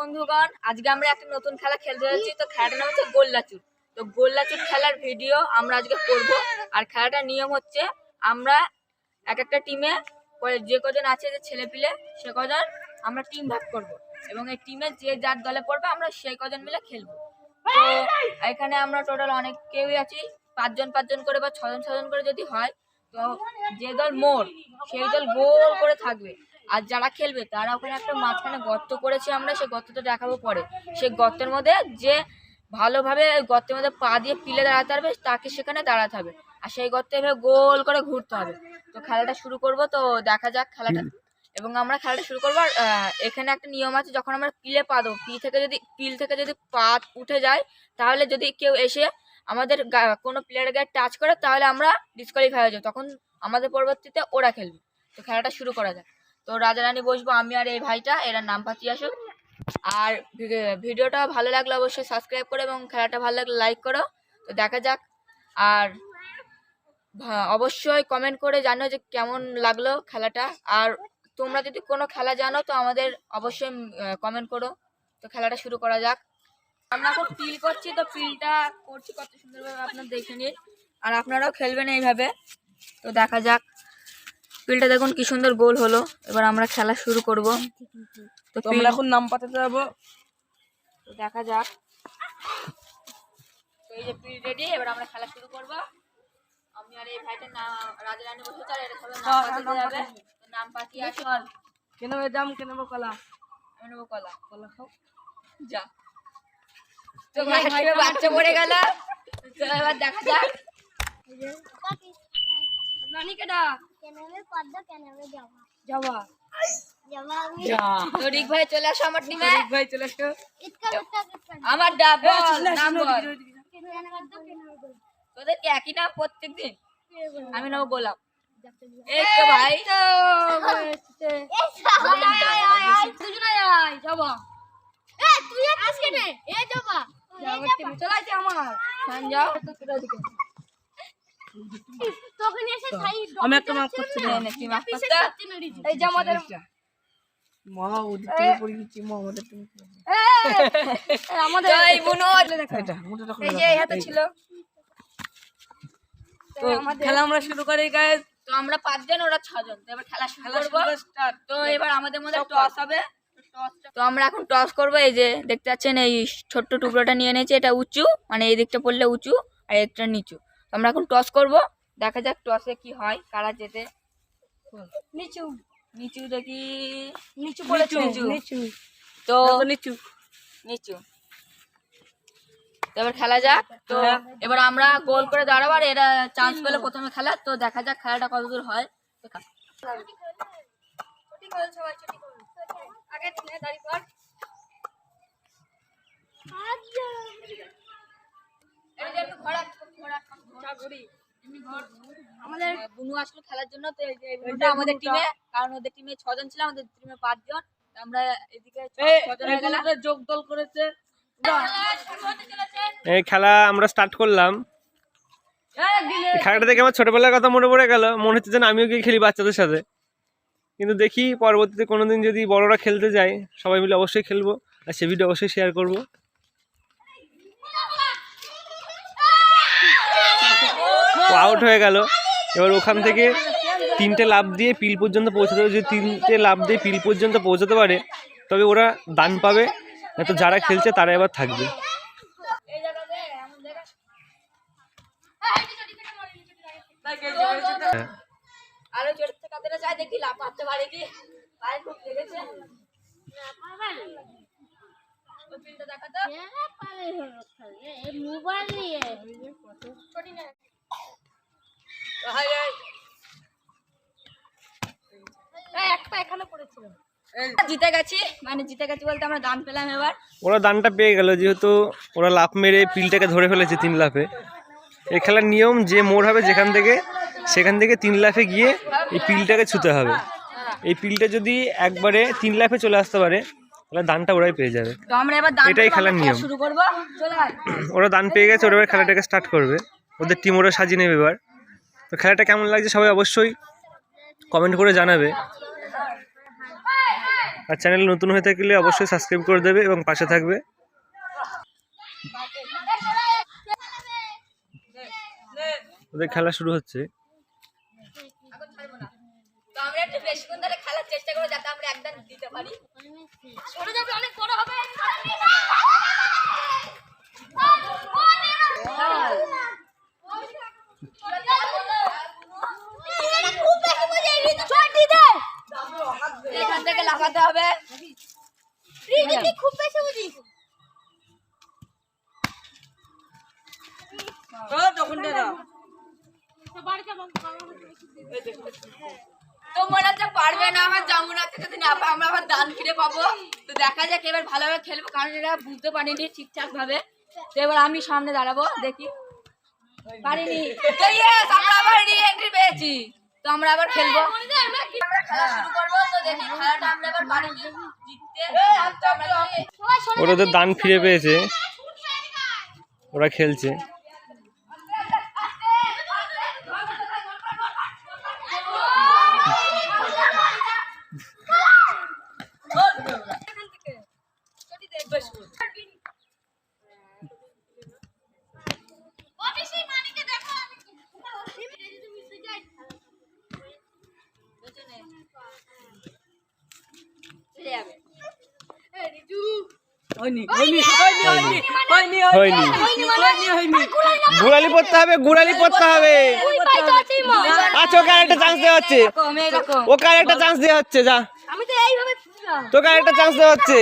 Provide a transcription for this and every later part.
বন্ধুগণ, আজকে আমরা একটা নতুন খেলা খেলতে যাচ্ছি। তো খেলাটার নাম হচ্ছে গোল্লাচুর। তো গোল্লাচুর খেলার ভিডিও আমরা আজকে করব। আর খেলাটার নিয়ম হচ্ছে, আমরা এক একটা টিমে যে কজন আছে যে ছেলে পিলে, সে কজন আমরা টিম ভাগ করব। এবং এই টিমে যে যার দলে পড়বে, আমরা সেই কজন মিলে খেলব। তো এখানে আমরা টোটাল অনেক কেউই আছি। পাঁচজন পাঁচজন করে বা ছজন ছজন করে যদি হয়, তো যে দল মোর, সেই দল গোল করে থাকবে। আর যারা খেলবে তারা ওখানে একটা মাঝখানে গর্ত করেছি আমরা সেই গর্তটা দেখাবো পরে। সেই গর্তের মধ্যে যে ভালোভাবে ওই গর্তের মধ্যে পা দিয়ে পিলে দাঁড়াতে পারবে তাকে সেখানে দাঁড়াতে হবে। আর সেই গর্তে এভাবে গোল করে ঘুরতে হবে। তো খেলাটা শুরু করব তো দেখা যাক খেলাটা। এবং আমরা খেলাটা শুরু করব আর এখানে একটা নিয়ম আছে যখন আমরা পিলে পা দেবো পি থেকে যদি পিল থেকে যদি পা উঠে যায় তাহলে যদি কেউ এসে আমাদের কোনো প্লেয়ারের গায়ে টাচ করে তাহলে আমরা ডিসকোয়ালিফাই হয়ে যাব। তখন আমাদের পরবর্তীতে ওরা খেলবে। তো খেলাটা শুরু করা যাক। তো রাজা রানী বসবো, আমি আর এই ভাইটা, এরা নাম পাতি আসুক। আর ভিডিওটা ভালো লাগলে অবশ্যই সাবস্ক্রাইব করো এবং খেলাটা ভালো লাগলে লাইক করো। তো দেখা যাক। আর অবশ্যই কমেন্ট করে জানো যে কেমন লাগল খেলাটা। আর তোমরা যদি কোনো খেলা জানো, তো আমাদের অবশ্যই কমেন্ট করো। তো খেলাটা শুরু করা যাক। আমরা এখন পিল করছি, তো পিলটা করছি কত সুন্দরভাবে, আপনার দেখে নিন। আর আপনারাও খেলবেন এইভাবে। তো দেখা যাক। পিলটা দেখুন কি সুন্দর গোল হলো। এবার আমরা খেলা শুরু করব। তো আমরা এখন নাম পাঠাতে যাব। তো দেখা যাক। তো এই যে পিল রেডি এবার আমরা খেলা শুরু করব। আমি আর এই ভাইটার নাম রাজা রানী বসেছে আর এটা সবাই নাম হ্যাঁ, পাঠিয়ে নাম যাবে। নাম পাঠিয়ে আসল কেন দাম কেন কলা? আমি নেব কলা। কলা খাও। যা। তো ভাই ভাইটা বাচ্চা পড়ে গেল। তো এবার দেখা যাক। নানি কেডা ভাই চলে আসো আমার টিমে ভাই চলে আসো। নাম বল একই নাম প্রত্যেক দিন? আমি নেব গোলাপ। এই তো ভাই। দুজনে আয় যাবা এ তুই আজকে নে এ যাবা চলাইছে আমার। খান যাও তখন এসে ছাই আমি একটা মাপ করছি নে, নে, কি মাছ করতে? এই যে আমাদের মা ওদের থেকে পড়ে গেছি মা আমাদের থেকে আমাদের এই বুনো এটা এই যে হাতে ছিল। তো খেলা আমরা শুরু করি গাইস তো আমরা পাঁচজন ওরা ছজন। তো এবার খেলা শুরু করব। তো এবার আমাদের মধ্যে টস হবে। তো আমরা এখন টস করব এই যে দেখতে পাচ্ছেন এই ছোট্ট টুকরোটা নিয়ে নিয়েছি এটা উঁচু মানে এই দিকটা পড়লে উঁচু আর একটা নিচু। তো আমরা এখন টস করব। দেখা যাক টসে কি হয় কারা যেতে নিচু। নিচু দেখি। নিচু পড়েছে। নিচু। নিচু। তো নিচু। নিচু। এবার খেলা যাক। তো এবার আমরা গোল করে দাঁড়াবো আর এরা চান্স পেলে প্রথমে খেলা। তো দেখা যাক খেলাটা কতদূর হয়। আমাদের বুনু আসলো খেলার জন্য তো বুনুটা আমাদের টিমে কারণ ওদের টিমে ছজন ছিল আমাদের টিমে পাঁচজন আমরা এদিকে হয়ে যোগ দল করেছে। এই খেলা আমরা স্টার্ট করলাম। এই খেলাটা দেখে আমার ছোটবেলার কথা মনে পড়ে গেল। মনে হচ্ছে যেন আমিও গিয়ে খেলি বাচ্চাদের সাথে। কিন্তু দেখি পরবর্তীতে কোনোদিন যদি বড়রা খেলতে যায় সবাই মিলে অবশ্যই খেলব। আর সে ভিডিও অবশ্যই শেয়ার করব। ও হয়ে গেল। এবার ওখান থেকে তিনটে লাভ দিয়ে পিল পর্যন্ত পৌঁছাতে হবে যদি তিনটে লাভ দিয়ে পিল পর্যন্ত পৌঁছাতে পারে, তবে ওরা দান পাবে। তো যারা খেলছে তারা এবার থাকবে। হ্যাঁ পারে মোবাইল নিয়ে। একটা এখানে পড়েছিল। জিতে গেছি। মানে জিতে গেছি বলতে আমরা দান পেলাম এবার। ওরা দানটা পেয়ে গেল যেহেতু ওরা লাফ মেরে পিলটাকে ধরে ফেলেছে তিন লাফে। এই খেলার নিয়ম যে মোড় হবে যেখান থেকে সেখান থেকে তিন লাফে গিয়ে এই পিলটাকে ছুতে হবে। এই পিলটা যদি একবারে তিন লাফে চলে আসতে পারে তাহলে দানটা ওরাই পেয়ে যাবে। তো আমরা এবার দান এটাই খেলার নিয়ম। শুরু করব। চলে আয়। ওরা দান পেয়ে গেছে ওরা এবার খেলাটাকে স্টার্ট করবে। ওদের টিম ওরা সাজিয়ে নেবে এবার। তো খেলাটা কেমন লাগছে সবাই অবশ্যই কমেন্ট করে জানাবে। আর চ্যানেল নতুন হয়ে থাকলে অবশ্যই সাবস্ক্রাইব করে দেবে এবং পাশে থাকবে। ওদের খেলা শুরু হচ্ছে। আমরা একটু বেশিক্ষণ ধরে খেলার চেষ্টা করব যাতে আমরা একদম দিতে পারি। সরে যাবে অনেক বড় হবে এখান থেকে লাফাতে হবে খুব বেশি বুঝি তো মনে হচ্ছে পারবে না আমার পাই, আমরা আবার দান ফিরে পাবো তো দেখা যাক এবার ভালোভাবে খেলব কারণ এরা বুঝতে পারিনি ঠিকঠাক ভাবে তো এবার আমি সামনে দাঁড়াবো দেখি পারিনি তো আমরা আবার রি-এন্ট্রি পেয়েছি তো আমরা আবার খেলব আমরা খেলা শুরু করব তো দেখি খেলাটা আমরা এবার পারিনি জিততে তো আমরা যদি- ওরা ওদের দান ফিরে পেয়েছে ওরা খেলছে গুড়ালি পড়তে হবে গুড়ালি পড়তে হবে। আচ্ছা ওকে আরেকটা চান্স দেওয়া হচ্ছে। ওকে আরেকটা চান্স দেওয়া হচ্ছে যা। তোকে আরেকটা চান্স দেওয়া হচ্ছে।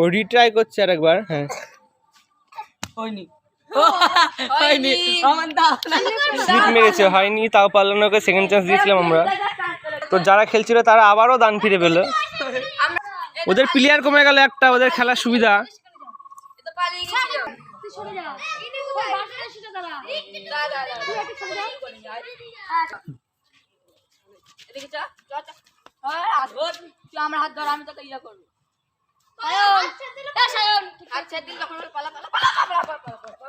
ও রিট্রাই করছে আরেকবার হ্যাঁ। হয়নি। মেরেছে হয়নি তাও পারল না ওকে সেকেন্ড চান্স দিয়েছিলাম আমরা। তো যারা খেলছিল তারা আবারও দান ফিরে পেল। ওদের প্লেয়ার কমে গেল একটা ওদের খেলার সুবিধা আমার হাত ধর আমি তোকে ইয়ে করব পালা পালা পালা পালা পালা পালা পালা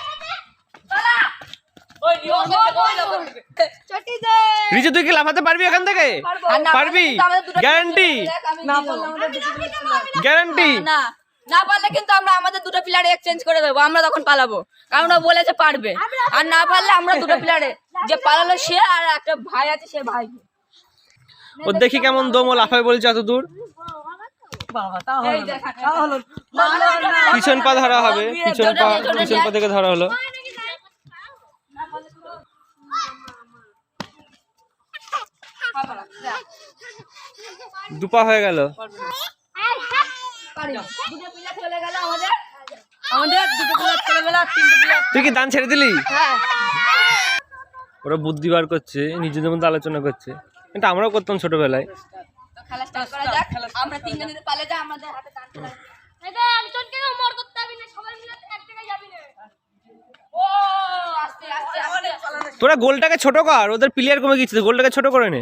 রিজু তুই কি লাফাতে পারবি এখান থেকে? পারবি? দেবো। গ্যারান্টি না। না পারলে কিন্তু আমরা আমাদের দুটো প্লেয়ার এক্সচেঞ্জ করে দেবো। আমরা তখন পালাবো। কারণ ও বলেছে পারবে। আর না পারলে আমরা দুটো প্লেয়ারে যে পালালো সে আর একটা ভাই আছে সে ভাই। ও দেখি কেমন দম ও লাফাবে বলছে এত দূর বাবা তা হলো এই না, দেখ, তা হলো না। পিছন পা ধরা হবে। পিছন পা পিছন পা থেকে ধরা হলো। দুপা হয়ে গেল। তুই কি দান ছেড়ে দিলি? ওরা বুদ্ধি বার করছে, নিজেদের মধ্যে আলোচনা করছে। এটা আমরাও করতাম ছোটবেলায়। তোরা গোলটাকে ছোট কর, ওদের প্লেয়ার কমে গেছে গোলটাকে ছোট করে নে।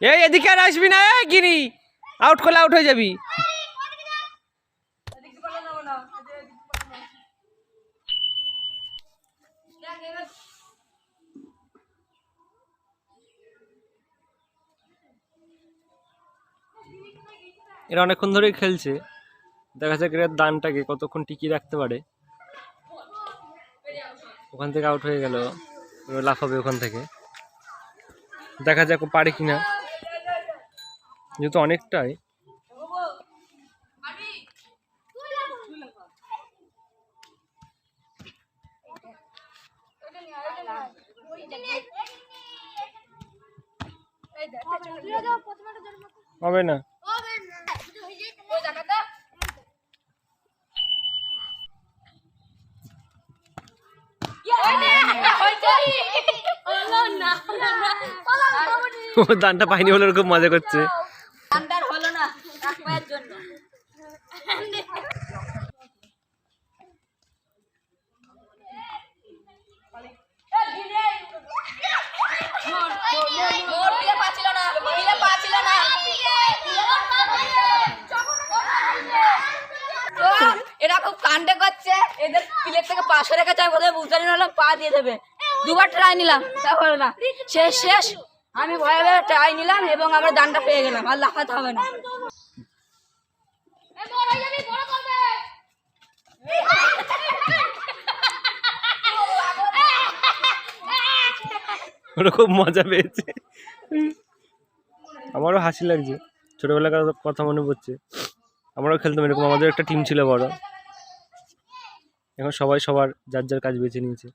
এই, এদিকে আর আসবি না গিরি। আউট করলে আউট হয়ে যাবি। এরা অনেকক্ষণ ধরেই খেলছে। দেখা যাক এরা দানটাকে কতক্ষণ টিকিয়ে রাখতে পারে। ওখান থেকে আউট হয়ে গেল। লাফাবে ওখান থেকে। দেখা যাক পারে কিনা। যেহেতু অনেকটাই। হবে না। ও দানটা পাইনি বলে খুব মজা করছে ঠান্ডার হলো না এক পায়ের জন্য মোর পিলে পাচ্ছিল না পিলে পাচ্ছিল না তো এরা খুব কাণ্ডে করছে। এদের পিলের থেকে পাশে রেখেছে আমি বোধহয় বুঝতে পারলাম পা দিয়ে দেবে। দুবার ট্রাই নিলাম তা হলো না। শেষ শেষ। আমি ভয়ে ভয়ে ট্রাই নিলাম এবং আমার দানটা পেয়ে গেলাম আর লাফাতে হবে না। ওরা খুব মজা পেয়েছে। আমারও হাসি লাগছে। ছোটবেলাকার কথা মনে পড়ছে। আমরাও খেলতাম এরকম আমাদের একটা টিম ছিল বড়। এখন সবাই সবার যার যার কাজ বেছে নিয়েছে।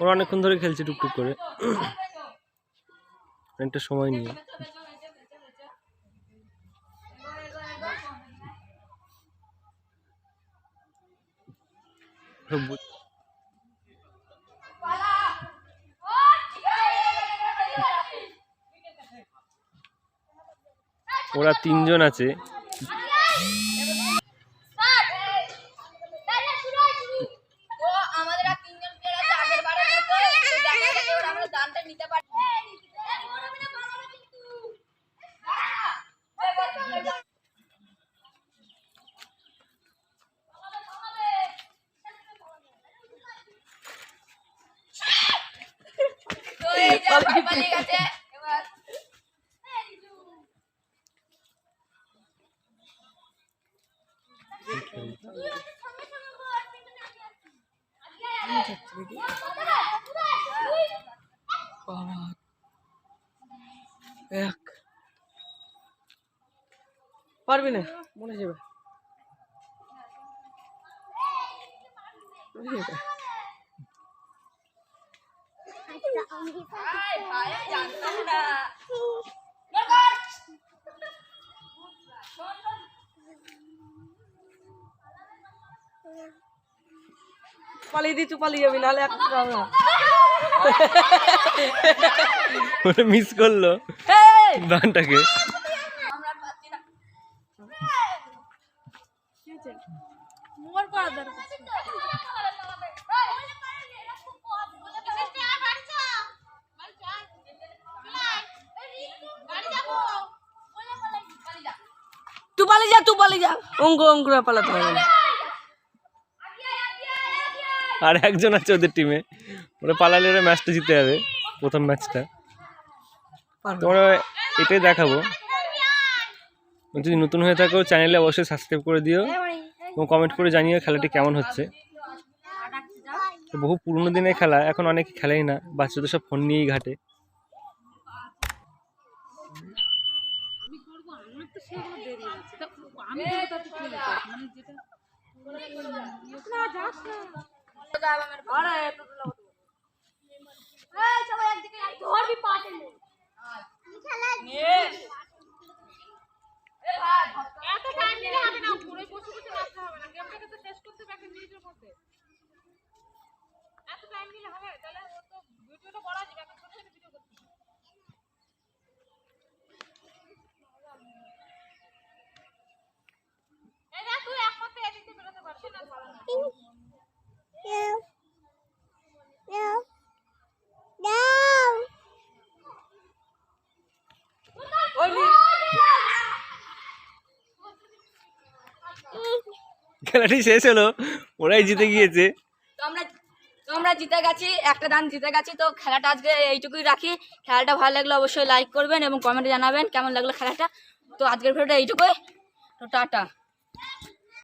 ওরা অনেকক্ষণ ধরে খেলছে টুকটুক করে। অনেকটা সময় নিয়ে। ওরা তিনজন আছে তো আমাদের আর তিনজন প্লেয়ার আছে আগের বারের মতো তো দেখা যাক এবার আমরা দানটা নিতে পারি তো এক। পারবি না মনে যাবে। পালিয়ে দি তুই পালিয়ে যাবি নাহলে একটা হবে মিস করল। না। মোর করা দরকার পালিয়ে যা তুই পালিয়ে যা। অঙ্ক অঙ্কুরা পালাতে হবে। না আর একজন আছে ওদের টিমে ওরা পালালে ওরা ম্যাচটা জিতে যাবে প্রথম ম্যাচটা তোমরা এটাই দেখাবো। যদি নতুন হয়ে থাকো চ্যানেলে অবশ্যই সাবস্ক্রাইব করে দিও। এবং কমেন্ট করে জানিও খেলাটি কেমন হচ্ছে। তো বহু পুরনো দিনের খেলা এখন অনেকে খেলেই না। বাচ্চাদের সব ফোন নিয়েই ঘাটে। এত টাইম নিলে হবে না ঘুরে বসে বসে বাঁচতে হবে না। গেমটাকে তো শেষ করতে হবে একটা মিনিটের মধ্যে। এত টাইম নিলে হবে তাহলে ও তো ভিডিওটা করা যাবে এখন ছোট ছোট ভিডিও করতে হবে। এই দেখ, তুই একমাত্র এদিক দিয়ে বেরোতে পারবি না ভালো না। খেলাটি শেষ হলো, ওরাই জিতে গিয়েছে। তো জিতে গেছি, একটা দান জিতে গেছি, তো খেলাটা আজকে এইটুকুই রাখি। খেলাটা ভালো লাগলে অবশ্যই লাইক করবেন এবং কমেন্টে জানাবেন কেমন লাগল খেলাটা। তো আজকের ভিডিওটা এইটুকুই। তো টাটা।